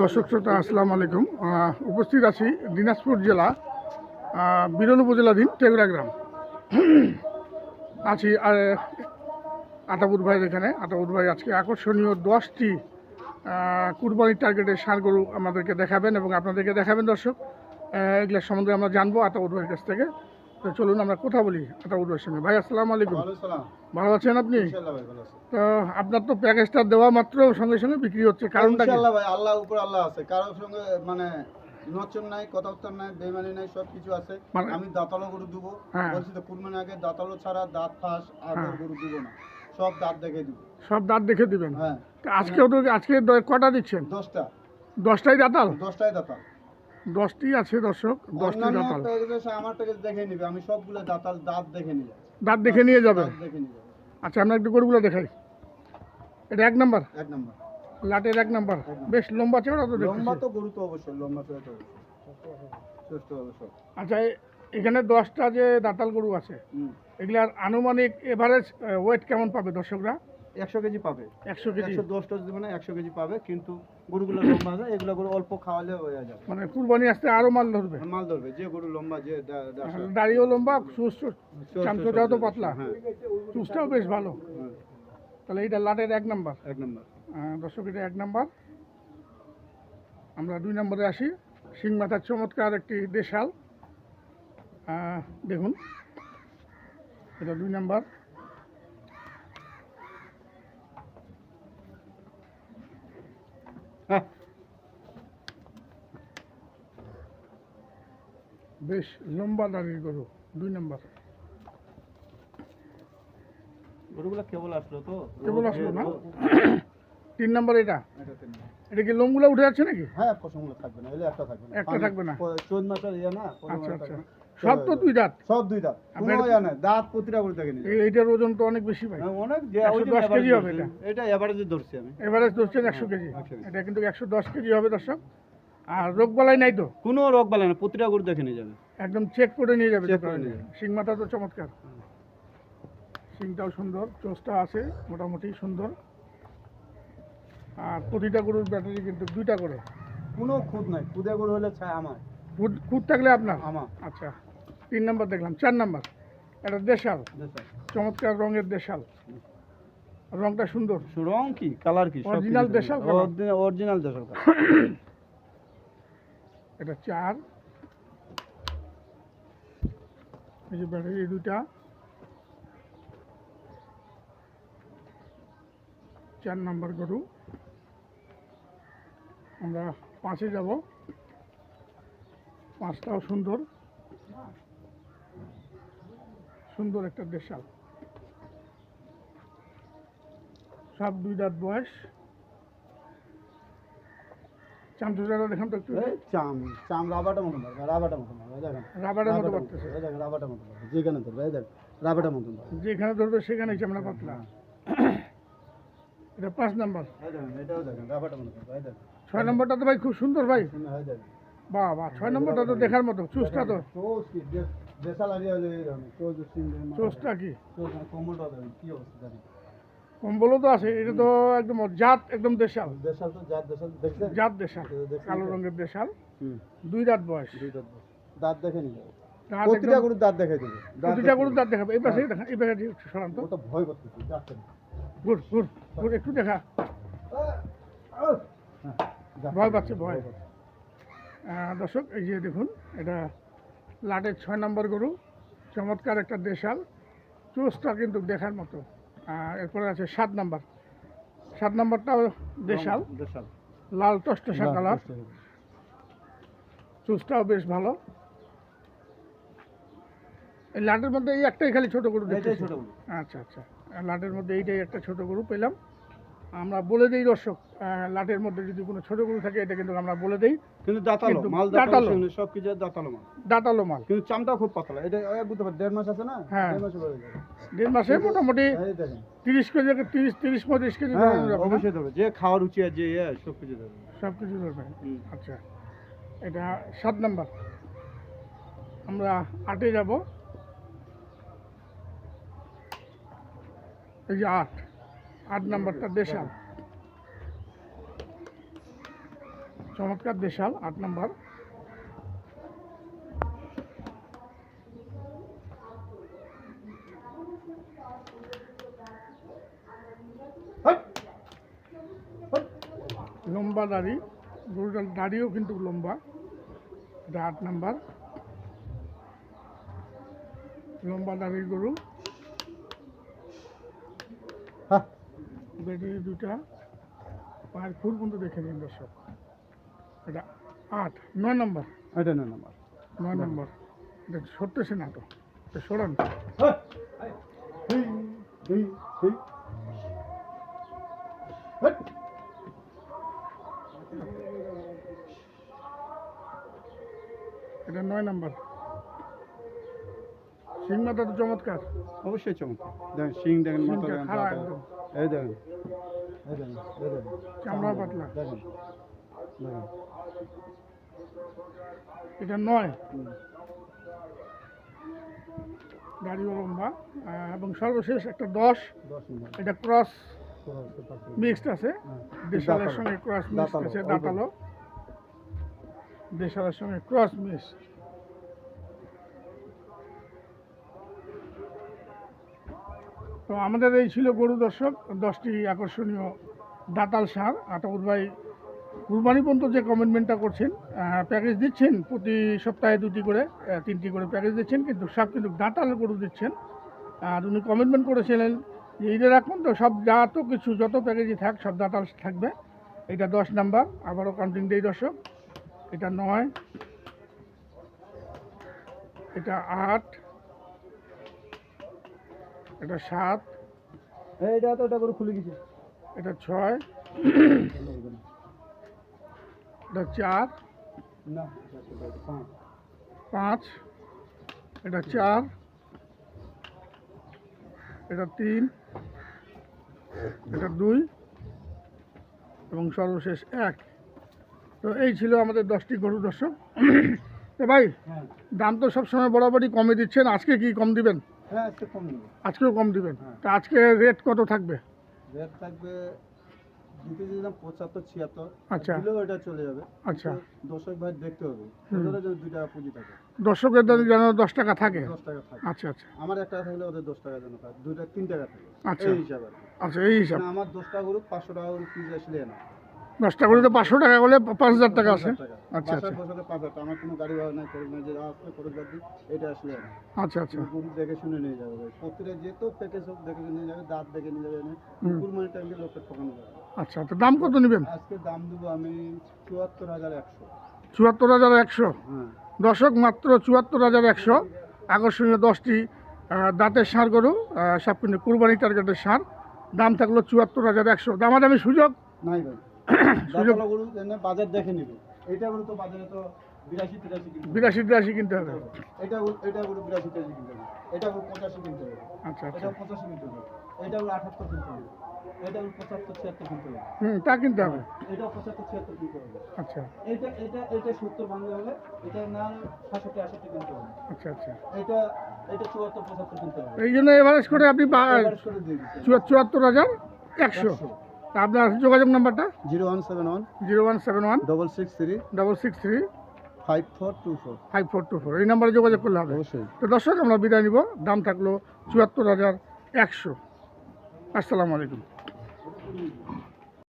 দর্শক শ্রোতা আসসালামু আলাইকুম। উপস্থিত আছি দিনাজপুর জেলা বিরল উপজেলাধীন টেগরা গ্রাম। আছি আর আতাবুর ভাইয়ের এখানে। আতাবুর ভাই আজকে আকর্ষণীয় দশটি কুরবানির টার্গেটের সার গরু আমাদেরকে দেখাবেন এবং আপনাদেরকে দেখাবেন দর্শক। আহ, এগুলোর সম্বন্ধে আমরা জানব আতাবুর ভাইয়ের কাছ থেকে। তো চলুন আমরা কথা বলি ভাইয়ের সঙ্গে ভাই আসসালামু আলাইকুম। ভালো আছেন আপনি? তো আপনার তো প্যাকেজটা দেওয়া মাত্র সঙ্গে সঙ্গে বিক্রি হচ্ছে কারণটা কি? ভাই আল্লাহ উপর আল্লাহ আছে। কারোর সঙ্গে মানে নচন নাই কথা নাই বেমানি নাই সব কিছু আছে। মানে- আমি দাঁতালো গরু দেবো। হ্যাঁ। বলছি তো কুরবানি আগে দাঁতালো ছাড়া দাঁত ফাঁস আর হ্যাঁ। গরু দিব না। সব দাঁত দেখে দিব। সব দাঁত দেখে দিবেন? হ্যাঁ। তো আজকে কটা দিচ্ছেন? দশটা। দশটাই দাঁতাল? দশটাই দাঁতাল। দশটি আছে দর্শক দশটি দাঁতাল। প্যাকেজে সে আমার প্যাকেজ দেখে নিবে আমি সবগুলো দাঁতাল দাঁত দেখে নিবে দাঁত দেখে নিয়ে নিবে আচ্ছা আমরা একটু গরুগুলো দেখাই। এটা এক নাম্বার? এক নম্বর। লাটের এক নাম্বার। বেশ লম্বা চড়া তো লম্বা তো গরু তো অবশ্যই লম্বা চড়া তো অবশ্যই। আচ্ছা এখানে দশটা যে দাঁতাল গরু আছে এগুলার আনুমানিক এভারেজ ওয়েট কেমন পাবে দর্শকরা? একশো কেজি পাবে। একশো কেজি? একশো দশ দিবে না একশো কেজি পাবে কিন্তু গরুগুলো লম্বা আছে এগুলো গরু অল্প খাওয়ালে হয়ে যাবে। মানে কুরবানি আসতে আরও মাল ধরবে? মাল ধরবে যে গরু লম্বা যে দাড়িও লম্বা সব- তো পাতলা। হ্যাঁ। চুষটাও বেশ ভালো। হ্যাঁ, তাহলে এটা লাটের এক নাম্বার। এক নম্বর। দর্শক এটা এক নাম্বার। আমরা দুই নম্বরে আসি। শিং মাথার চমৎকার একটি দেশাল। দেখুন। এটা দুই নাম্বার। বেশ লম্বা দাঁড়িয়ে গরু দুই নাম্বার। গরুগুলো কেবল আসলো তো? কেবল আসলো না? তিন নাম্বার এটা? এটা নম্বর। কি লোমগুলো উঠে যাচ্ছে নাকি? হ্যাঁ পশমগুলো থাকবে না এলে একটা থাকবে না। একটা থাকবে না। চোদ্দ মাসের ইয়ে না আচ্ছা আচ্ছা। না। সব তো দুই দাঁত। সব দুই দাঁত। কোনো ইয়ে দাঁত প্রতিটা গরু দেখে এই- এইটার ওজন তো অনেক বেশি ভাই। অনেক যে ওই যে 110 কেজি হবে ধরছি, এটা এভারেজে ধরছি আমি। এভারেজ ধরছেন একশো কেজি। একশো কেজি। এটা কিন্তু একশো দশ কেজি হবে দর্শক। আর রোগ বালাই নাই তো? কোনো রোগ বালে না প্রতিটা গরু দেখে নিয়ে যাবে। একদম চেক করে নিয়ে যাবে করে। শিং মাথা তো চমৎকার। শিংটাও সুন্দর চোষটা আছে মোটামুটি সুন্দর। আর প্রতিটা গরুর ব্যাটারি কিন্তু দুইটা করে। কোনো খুদ নাই খুদে গরু হলে ছায় আমার। খুদ থাকলে আপনার? আমার। আচ্ছা। তিন নম্বর দেখলাম চার নম্বর। এটা দেশাল। চমৎকার রঙের দেশাল। রংটা সুন্দর। রং কি? কালার কি? অরিজিনাল দেশাল অরিজিনাল দেশাল। এটা চার। এই যে ব্যাটারি দুইটা। চার নাম্বার গরু। আমরা পাঁচে যাব। পাঁচটাও সুন্দর। সুন্দর একটা দেশাল। সব দুই দাঁত বয়স। চামচুচাটা দেখান তো একটু। চাম চাম রাবাটা মতন ধরবে রাবাটা মতন ধরবে দেখেন। রাবারের মতো রাবারটা দেখেন রাবাটা মতন ধরবে যেখানে ধরবে এই রাবাটা মতন যেখানে ধরবে সেখানে চামড়া পাতলা। এটা পাঁচ নাম্বার। এটাও দেখেন রাবাটা মতন ধরবে ছয় নম্বরটা তো ভাই খুব সুন্দর ভাই। বাহ বাহ ছয় নম্বরটা তো দেখার মতো চুসটা তো। চোষ কি কম্বলও তো আছে এটা তো একদম জাত একদম দেশাল। দেশাল তো জাত দেশাল জাত দেশাল কালো রঙের দেশাল। দুই দাঁত বয়স। দুই দাঁত দাঁত দেখে প্রতিটা একদম- গরুর দাঁত দেখে দেবে দাঁত প্রতিটা গরুর দাঁত দেখাবে। এই পাশে দেখা এই পাশে দিয়ে সরান তো। ভয় করতেছে ঘুর একটু দেখা। হ্যাঁ, যাচ্ছে ভয় না, পাচ্ছে, ভয়। দর্শক এই যে দেখুন এটা লাটের ছয় নম্বর গরু চমৎকার একটা দেশাল চোষটা কিন্তু দেখার মতো। এরপরে আছে সাত নম্বর। সাত নম্বরটাও দেশাল লাল টসটসা কালার চুসটাও বেশ ভালো। এই লাটের মধ্যে এই একটাই খালি ছোট গরু ছোট আচ্ছা আচ্ছা। লাটের মধ্যে এইটাই একটা ছোট গরু পেলাম। আমরা বলে দিই দর্শক লাটের মধ্যে যদি কোনো ছোট গরু থাকে এটা কিন্তু আমরা বলে দিই। কিন্তু দাঁতালো মাল দাঁতালো। সব কিছু দাঁতালো মাল। দাঁতালো মাল। কিন্তু চামটা খুব পাতলা। এটা এক বুঝতে পার দেড় মাস আছে না? হ্যাঁ। দেড় মাসে মোটামুটি তিরিশ কেজি তিরিশ তিরিশ পঁয়ত্রিশ কেজি হ্যাঁ? অবশ্যই দেবে যে খাওয়ার রুচি আছে যে ইয়ে, সব কিছু দেবে সব কিছু ধরবে। আচ্ছা। এটা সাত নাম্বার। আমরা আটে যাব। এই যে আট। আট নাম্বারটা দেশাল। চমৎকার দেশাল, আট নাম্বার। লম্বা দাড়ি, গরুটার দাড়িও কিন্তু লম্বা। এটা আট নাম্বার। লম্বা দাড়ির গরু। হ্যাঁ। বেডি দুটা পায়ের ফুল পর্যন্ত দেখে নিন দর্শক। এটা আট নয় নম্বর। এটা না নাম্বার। নয় নম্বর। এটা সরতেছে না তো। এটা সরান। এটা নয় নম্বর। সিং মাথা তো চমৎকার। অবশ্যই চমৎকার। দেখেন শিং দেখেন মাথা দেখেন এই দেখেন এই দেখেন এই দেখেন। চামড়া পাতলা। দেখেন দেখেন। এটা নয়। গাড়িও লম্বা এবং সর্বশেষ একটা দশ। এটা ক্রস। মিক্সড আছে। হ্যাঁ। দেশালের সঙ্গে ক্রস মিক্স আছে। দাঁতালো। দেশালের সঙ্গে ক্রস মিক্স তো আমাদের এই ছিল গরু দর্শক, দশটি আকর্ষণীয় দাতাল সার। আটাউর ভাই, কুরবানি পর্যন্ত যে কমিটমেন্টটা করছেন প্যাকেজ দিচ্ছেন, প্রতি সপ্তাহে দুটি করে তিনটি করে প্যাকেজ দিচ্ছেন, কিন্তু সব কিন্তু দাঁতাল গরু দিচ্ছেন। আর উনি কমিটমেন্ট করেছিলেন যে ঈদের এখন তো সব যা তো কিছু, যত প্যাকেজই থাক, সব দাঁতাল থাকবে। এটা দশ নাম্বার, আবারও কাউন্টিং দেই দর্শক। এটা নয়, এটা আট এটা সাত। এইটা তো এটা করে খুলে গেছে। এটা ছয়। এটা চার। না পাঁচ। এটা চার। এটা তিন। এটা দুই। এবং সর্বশেষ এক। তো এই ছিল আমাদের দশটি গরু দর্শক। তো ভাই হ্যাঁ। দাম তো সবসময় বরাবরই কমে দিচ্ছেন। আজকে কি কম দিবেন? হ্যাঁ আজকে কম নেবে। আজকেও কম দিবেন? হ্যাঁ। তা আজকে রেট কত থাকবে? রেট থাকবে দিতে দিলাম পঁচাত্তর ছিয়াত্তর। আচ্ছা। দিলেও এটা চলে যাবে। আচ্ছা। দর্শক ভাই দেখতে হবে। ওদের যদি দুই টাকা পুঁজি থাকে। দর্শকের দাম যেন দশ টাকা থাকে? দশ টাকা থাকে। আচ্ছা আচ্ছা। আমার একটা থাকলে ওদের দশ টাকা যেন থাকে। দুইটা তিন টাকা থাকে। আচ্ছা। এই হিসাবে আচ্ছা এই হিসাব। মানে আমার দশটা গরু পাঁচশো টাকা করে পিস আসলে না দশটা করে তো পাঁচশো টাকা করলে পাঁচ হাজার টাকা আছে। আচ্ছা, আচ্ছা। টাকা। আমার কোনো গাড়ি ভাড়া নাই খরচ নাই যে আসলে খরচ বাদ দিই এটা আসলে আচ্ছা আচ্ছা। গরু দেখে শুনে নিয়ে যাবে দেখে নিয়ে যাবে দাঁত দেখে নিয়ে যাবে হুম। টাইমে লোককে ঠকানো যাবে। আচ্ছা তো দাম কত নেবেন? আজকে দাম দেবো আমি চুয়াত্তর হাজার একশো। চুয়াত্তর হাজার একশো? হ্যাঁ। দশক মাত্র চুয়াত্তর হাজার একশো। আকর্ষণীয় দশটি দাঁতের সার গরু সব কিন্তু কুরবানি টার্গেটের সার দাম থাকল চুয়াত্তর হাজার একশো। দামাদামি সুযোগ? নাই ভাই। সুযোগ- বাজার দেখে নিবে এটা তো বাজারে তো বিরাশি তিরাশি। বিরাশি তিরাশি কিনতে হবে এটা বিরাশি তিরাশি কিনতে হবে এটা গরু পঁচাশি কিনতে হবে আচ্ছা আচ্ছা এটা পঁচাশি কিনতে হবে এটা গরু আঠাত্তর কিনতে হবে এটা পঁচাত্তর ছিয়াত্তর কিনতে হবে হুম তা কিনতে হবে এটা পঁচাত্তর ছিয়াত্তর কিনতে হবে আচ্ছা এটা এটা এটা সত্তর ভাঙতে হবে এটা না সাতষট্টি আষট্টি কিনতে হবে আচ্ছা আচ্ছা এটা এটা চুয়াত্তর পঁচাত্তর কিনতে হবে এই জন্য এভারেজ করে আপনি চুয়াত্তর হাজার একশো আপনার যোগাযোগ নাম্বারটা? Zero one seven one zero one seven one double six three double six three five four two four. Five four two four. এই নাম্বারে যোগাযোগ করলে হবে। অবশ্যই। তো দর্শক আমরা বিদায় নিব। দাম থাকল চুয়াত্তর হাজার একশো। আসসালামু আলাইকুম।